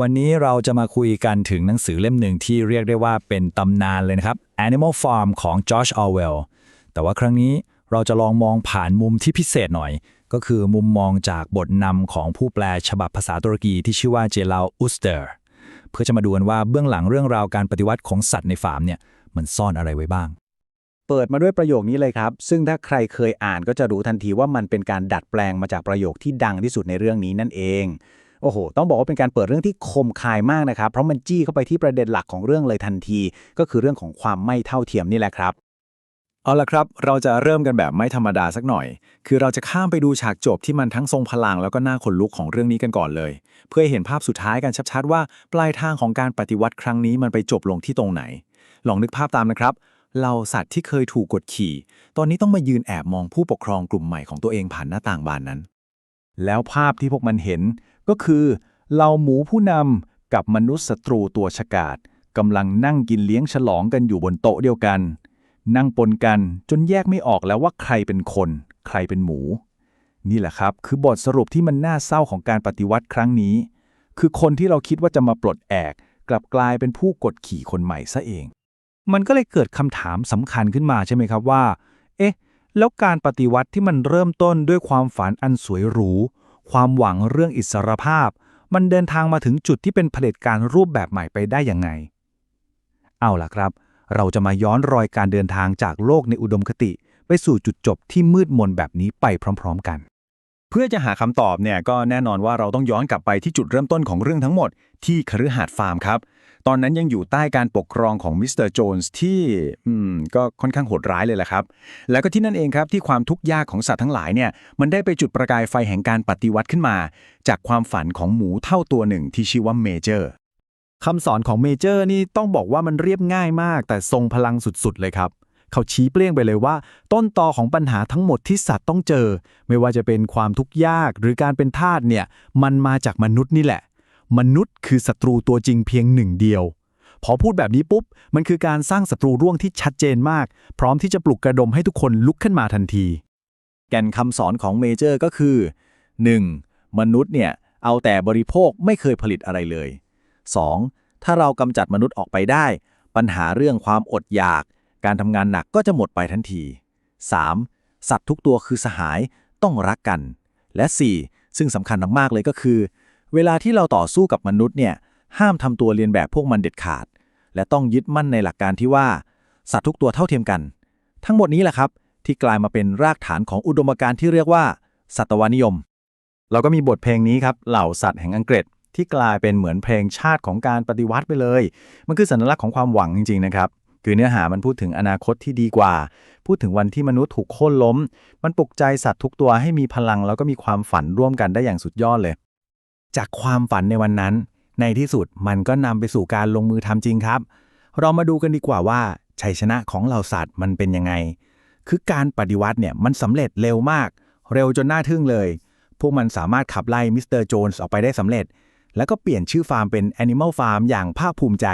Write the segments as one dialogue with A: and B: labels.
A: วันนี้เราจะมาคุยกันถึงหนังสือเล่มหนึ่งที่เรียกได้ว่าเป็นตำนานเลยนะครับ Animal Farm ของ George Orwell แต่ว่าครั้งนี้เราจะลองมองผ่านมุมที่พิเศษหน่อย ก็คือมุมมองจากบทนำของผู้แปลฉบับภาษาตุรกีที่ชื่อว่าเจลาอุสเตอร์ เพื่อจะมาดูกันว่าเบื้องหลังเรื่องราวการปฏิวัติของสัตว์ในฟาร์มเนี่ยมันซ่อนอะไรไว้บ้าง
B: เปิดมาด้วยประโยคนี้เลยครับ ซึ่งถ้าใครเคยอ่านก็จะรู้ทันทีว่ามันเป็นการดัดแปลงมาจากประโยคที่ดังที่สุดในเรื่องนี้นั่นเอง โอ้โห ต้องบอกว่าเป็นการเปิดเรื่องที่คมคายมากนะครับ เพราะมันจี้เข้าไปที่ประเด็นหลักของเรื่องเลยทันที ก็คือเรื่องของความไม่เท่าเทียมนี่แหละครับ
C: เอาละครับ เราจะเริ่มกันแบบไม่ธรรมดาสักหน่อย คือเราจะข้ามไปดูฉากจบที่มันทั้งทรงพลังแล้วก็น่าขนลุกของเรื่องนี้กันก่อนเลย เพื่อให้เห็นภาพสุดท้ายกันชัดๆว่า ปลายทางของการปฏิวัติครั้งนี้มันไปจบลงที่ตรงไหน ลองนึกภาพตามนะครับเหล่าสัตว์ที่เคยถูกกดขี่ ตอนนี้ต้องมายืนแอบมองผู้ปกครองกลุ่มใหม่ของตัวเองผ่านหน้าต่างบานนั้น
B: แล้วภาพที่พวกมันเห็น ก็คือเหล่าหมูผู้นำกับมนุษย์ศัตรูตัวฉกาจกำลังนั่งกินเลี้ยงฉลองกันอยู่บนโต๊ะเดียวกัน นั่งปนกันจนแยกไม่ออกแล้วว่าใครเป็นคน ใครเป็นหมู นี่แหละครับ คือบทสรุปที่มันน่าเศร้าของการปฏิวัติครั้งนี้ คือคนที่เราคิดว่าจะมาปลดแอก กลับกลายเป็นผู้กดขี่คนใหม่ซะเอง มันก็เลยเกิดคำถามสำคัญขึ้นมาใช่ไหมครับว่า เอ๊ะ แล้วการปฏิวัติที่มันเริ่มต้นด้วยความฝันอันสวยหรู ความหวังเรื่องอิสรภาพ มันเดินทางมาถึงจุดที่เป็นเผด็จการรูปแบบใหม่ไปได้ยังไง เอาล่ะครับ เราจะมาย้อนรอยการเดินทางจากโลกในอุดมคติ ไปสู่จุดจบที่มืดมนแบบนี้ไปพร้อม ๆ กัน
C: เพื่อจะหาคำตอบเนี่ยก็แน่นอนว่าเราต้องย้อนกลับไปที่จุดเริ่มต้นของเรื่องทั้งหมดที่คฤหาสน์ฟาร์มครับ ตอนนั้นยังอยู่ใต้การปกครองของมิสเตอร์โจนส์ที่อืมก็ค่อนข้างโหดร้ายเลยแหละครับ แล้วก็ที่นั่นเองครับที่ความทุกข์ยากของสัตว์ทั้งหลายเนี่ยมันได้ไปจุดประกายไฟแห่งการปฏิวัติขึ้นมา จากความฝันของหมูเท่าตัวหนึ่งที่ชื่อว่าเมเจอร์
B: คำสอนของเมเจอร์นี่ต้องบอกว่ามันเรียบง่ายมาก แต่ทรงพลังสุดๆ เลยครับ เขาชี้เปลี่ยงไปเลยว่า ต้นตอของปัญหาทั้งหมดที่สัตว์ต้องเจอ ไม่ว่าจะเป็นความทุกข์ยากหรือการเป็นทาสเนี่ยมันมาจากมนุษย์นี่แหละ มนุษย์คือศัตรูตัวจริงเพียงหนึ่งเดียว พอพูดแบบนี้ปุ๊บ มันคือการสร้างศัตรูร่วงที่ชัดเจนมาก พร้อมที่จะปลุกกระดมให้ทุกคนลุกขึ้นมาทันที
C: แก่นคำสอนของเมเจอร์ก็คือ 1. มนุษย์เนี่ย เอาแต่บริโภคไม่เคยผลิตอะไรเลย 2. ถ้าเรากำจัดมนุษย์ออกไปได้ ปัญหาเรื่องความอดอยาก การทำงานหนักก็จะหมดไปทันที 3. สัตว์ทุกตัวคือสหายต้องรักกัน และ 4. ซึ่งสำคัญมากๆเลยก็คือ เวลาที่เราต่อสู้กับมนุษย์เนี่ย ห้ามทำตัวเรียนแบบพวกมันเด็ดขาด และต้องยึดมั่นในหลักการที่ว่า สัตว์ทุกตัวเท่าเทียมกัน ทั้งหมดนี้แหละครับ ที่กลายมาเป็นรากฐานของอุดมการณ์ที่เรียกว่า สัตวนิยม
B: เราก็มีบทเพลงนี้ครับ เหล่าสัตว์แห่งอังกฤษ ที่กลายเป็นเหมือนเพลงชาติของการปฏิวัติไปเลย มันคือสัญลักษณ์ของความหวังจริงๆนะครับคือเนื้อหามันพูดถึงอนาคตที่ดีกว่า พูดถึงวันที่มนุษย์ถูกโค่นล้ม มันปลุกใจสัตว์ทุกตัวให้มีพลังแล้วก็มีความฝันร่วมกันได้อย่างสุดยอดเลย จากความฝันในวันนั้น ในที่สุดมันก็นำไปสู่การลงมือทำจริงครับ เรามาดูกันดีกว่าว่าชัยชนะของเหล่าสัตว์มันเป็นยังไง คือการปฏิวัติเนี่ยมันสำเร็จเร็วมาก เร็วจนน่าทึ่งเลย พวกมันสามารถขับไล่มิสเตอร์โจนส์ออกไปได้สำเร็จ แล้วก็เปลี่ยนชื่อฟาร์มเป็น Animal Farm อย่างภาคภูมิใจ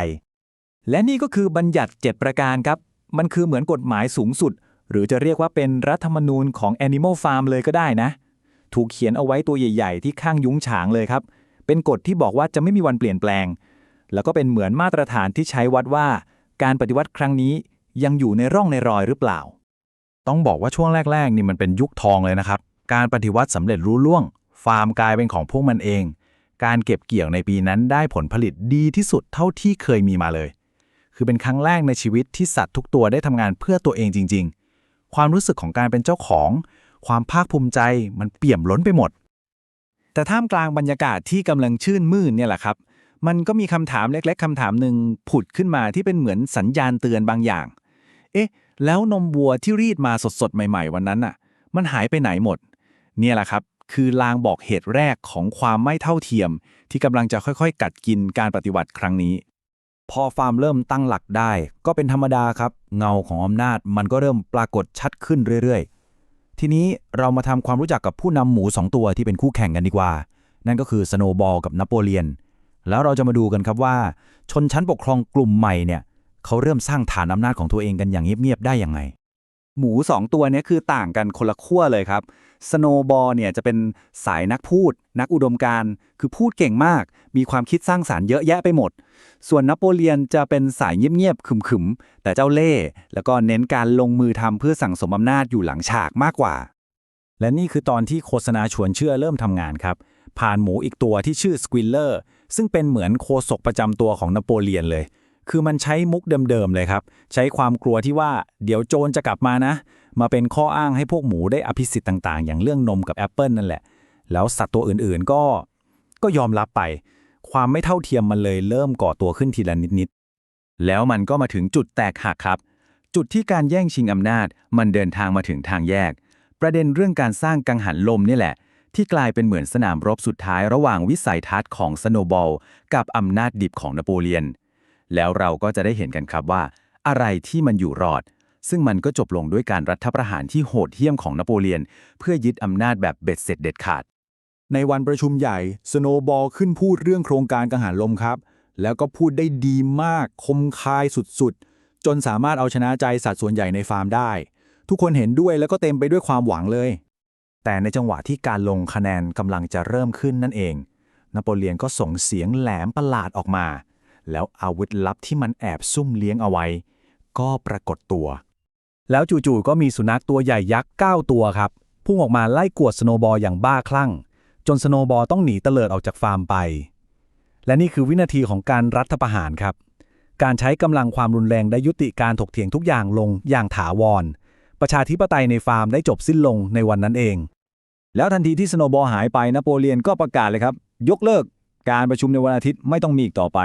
A: และนี่ก็คือบัญญัติ 7 ประการครับ มันคือเหมือนกฎหมายสูงสุด หรือจะเรียกว่าเป็นรัฐธรรมนูญของ Animal Farm เลยก็ได้นะ ถูกเขียนเอาไว้ตัวใหญ่ ๆ ที่ข้างยุ้งฉางเลยครับ เป็นกฎที่บอกว่าจะไม่มีวันเปลี่ยนแปลง แล้วก็เป็นเหมือนมาตรฐานที่ใช้วัดว่า การปฏิวัติครั้งนี้ยังอยู่ในร่องในรอยหรือเปล่า
B: ต้องบอกว่าช่วงแรก ๆ นี่มันเป็นยุคทองเลยนะครับ การปฏิวัติสำเร็จรู้ล่วง ฟาร์มกลายเป็นของพวกมันเอง การเก็บเกี่ยวในปีนั้นได้ผลผลิตดีที่สุดเท่าที่เคยมีมาเลย คือเป็นครั้งแรกในชีวิตที่สัตว์ทุกตัวได้ทำงานเพื่อตัวเองจริง ๆ ความรู้สึกของการเป็นเจ้าของ ความภาคภูมิใจมันเปี่ยมล้นไปหมด
A: แต่ท่ามกลางบรรยากาศที่กำลังชื่นมื่นเนี่ยแหละครับ มันก็มีคำถามเล็กๆคำถามหนึ่งผุดขึ้นมาที่เป็นเหมือนสัญญาณเตือนบางอย่าง เอ๊ะ แล้วนมวัวที่รีดมาสดๆ ใหม่ๆ วันนั้นน่ะ มันหายไปไหนหมด เนี่ยแหละครับ คือลางบอกเหตุแรกของความไม่เท่าเทียม ที่กำลังจะค่อยๆ กัดกินการปฏิวัติครั้งนี้
B: พอฟาร์มเริ่มตั้งหลักได้ ก็เป็นธรรมดาครับ เงาของอำนาจมันก็เริ่มปรากฏชัดขึ้นเรื่อยๆ ทีนี้เรามาทำความรู้จักกับผู้นำหมูสองตัวที่เป็นคู่แข่งกันดีกว่า นั่นก็คือสโนบอลกับนโปเลียน แล้วเราจะมาดูกันครับว่า ชนชั้นปกครองกลุ่มใหม่เนี่ยเขาเริ่มสร้างฐานอำนาจของตัวเองกันอย่างเงียบๆได้ยังไง
D: หมูสองตัวนี้คือต่างกันคนละขั้วเลยครับสโนบอลเนี่ยจะเป็นสายนักพูด นักอุดมการณ์คือพูดเก่งมาก มีความคิดสร้างสารรค์เยอะแยะไปหมด ส่วนนโปเลียนจะเป็นสายเงียบๆขึมๆ แต่เจ้าเล่ห์แล้วก็เน้นการลงมือทำเพื่อสั่งสมอำนาจอยู่หลังฉากมากกว่า
A: และนี่คือตอนที่โฆษณาชวนเชื่อเริ่มทำงานครับ ผ่านหมูอีกตัวที่ชื่อสควิลเลอร์ซึ่งเป็นเหมือนโคศกประจำตัวของนโปเลียนเลย คือมันใช้มุกเดิมๆเลยครับ ใช้ความกลัวที่ว่าเดี๋ยวโจรจะกลับมานะ มาเป็นข้ออ้างให้พวกหมูได้อภิสิทธิ์ต่างๆ อย่างเรื่องนมกับแอปเปิลนั่นแหละ แล้วสัตว์ตัวอื่นๆก็ก็ยอมรับไป ความไม่เท่าเทียมมันเลยเริ่มก่อตัวขึ้นทีละนิดๆ
B: แล้วมันก็มาถึงจุดแตกหักครับ จุดที่การแย่งชิงอำนาจ มันเดินทางมาถึงทางแยก ประเด็นเรื่องการสร้างกังหันลมนี่แหละ ที่กลายเป็นเหมือนสนามรบสุดท้ายระหว่างวิสัยทัศน์ของสโนบอลกับอำนาจดิบของนโปเลียน แล้วเราก็จะได้เห็นกันครับว่า อะไรที่มันอยู่รอด ซึ่งมันก็จบลงด้วยการรัฐประหารที่โหดเหี้ยมของนโปเลียน เพื่อยึดอำนาจแบบเบ็ดเสร็จเด็ดขาด
E: ในวันประชุมใหญ่สโนบอลขึ้นพูดเรื่องโครงการกังหันลมครับ แล้วก็พูดได้ดีมากคมคายสุดๆ จนสามารถเอาชนะใจสัตว์ส่วนใหญ่ในฟาร์มได้ ทุกคนเห็นด้วยแล้วก็เต็มไปด้วยความหวังเลย
C: แต่ในจังหวะที่การลงคะแนนกำลังจะเริ่มขึ้นนั่นเองนโปเลียนก็ส่งเสียงแหลมประหลาดออกมา แล้วอาวุธลับที่มันแอบซุ่มเลี้ยงเอาไว้ ก็ปรากฏตัว
A: แล้วจู่ๆก็มีสุนัขตัวใหญ่ยักษ์ 9 ตัวครับ พุ่งออกมาไล่กวดสโนบอลอย่างบ้าคลั่ง จนสโนบอลต้องหนีเตลิดออกจากฟาร์มไป และนี่คือวินาทีของการรัฐประหารครับ การใช้กำลังความรุนแรงได้ยุติการถกเถียงทุกอย่างลงอย่างถาวร ประชาธิปไตยในฟาร์มได้จบสิ้นลงในวันนั้นเอง
E: แล้วทันทีที่สโนบอลหายไปนโปเลียนก็ประกาศเลยครับ ยกเลิกการประชุมในวันอาทิตย์ไม่ต้องมีอีกต่อไป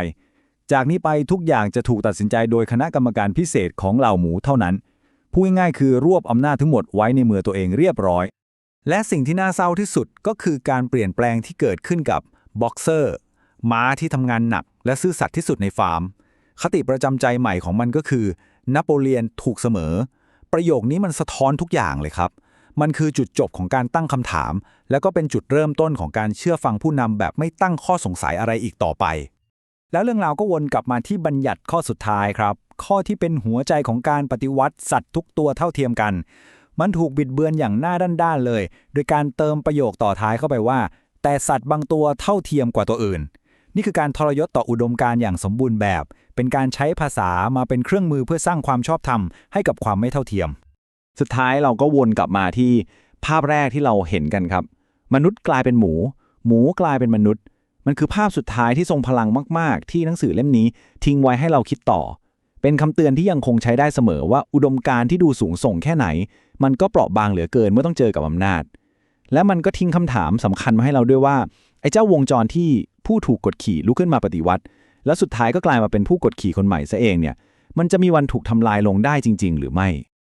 E: จากนี้ไปทุกอย่างจะถูกตัดสินใจโดยคณะกรรมการพิเศษของเหล่าหมูเท่านั้น พูดง่ายๆคือรวบอำนาจทั้งหมดไว้ในมือตัวเองเรียบร้อย และสิ่งที่น่าเศร้าที่สุดก็คือการเปลี่ยนแปลงที่เกิดขึ้นกับบ็อกเซอร์ม้าที่ทำงานหนัก และซื่อสัตย์ที่สุดในฟาร์ม คติประจำใจใหม่ของมันก็คือนโปเลียนถูกเสมอ ประโยคนี้มันสะท้อนทุกอย่างเลยครับ มันคือจุดจบของการตั้งคำถาม แล้วก็เป็นจุดเริ่มต้นของการเชื่อฟังผู้นำแบบไม่ตั้งข้อสงสัยอะไรอีกต่อไป แล้วเรื่องราวก็วนกลับมาที่บัญญัติข้อสุดท้ายครับ ข้อที่เป็นหัวใจของการปฏิวัติสัตว์ทุกตัวเท่าเทียมกัน มันถูกบิดเบือนอย่างหน้าด้านๆเลย โดยการเติมประโยคต่อท้ายเข้าไปว่า แต่สัตว์บางตัวเท่าเทียมกว่าตัวอื่น นี่คือการทรยศต่ออุดมการณ์อย่างสมบูรณ์แบบ เป็นการใช้ภาษามาเป็นเครื่องมือเพื่อสร้างความชอบธรรมให้กับความไม่เท่าเทียม
C: สุดท้ายเราก็วนกลับมาที่ภาพแรกที่เราเห็นกันครับ มนุษย์กลายเป็นหมู หมูกลายเป็นมนุษย์ มันคือภาพสุดท้ายที่ทรงพลังมาก ๆ ที่หนังสือเล่มนี้ทิ้งไว้ให้เราคิดต่อ เป็นคำเตือนที่ยังคงใช้ได้เสมอว่าอุดมการณ์ที่ดูสูงส่งแค่ไหน มันก็เปราะบางเหลือเกินเมื่อต้องเจอกับอำนาจ และมันก็ทิ้งคำถามสำคัญมาให้เราด้วยว่าไอ้เจ้าวงจรที่ผู้ถูกกดขี่ลุกขึ้นมาปฏิวัติ แล้วสุดท้ายก็กลายมาเป็นผู้กดขี่คนใหม่ซะเองเนี่ย มันจะมีวันถูกทำลายลงได้จริง ๆ หรือไม่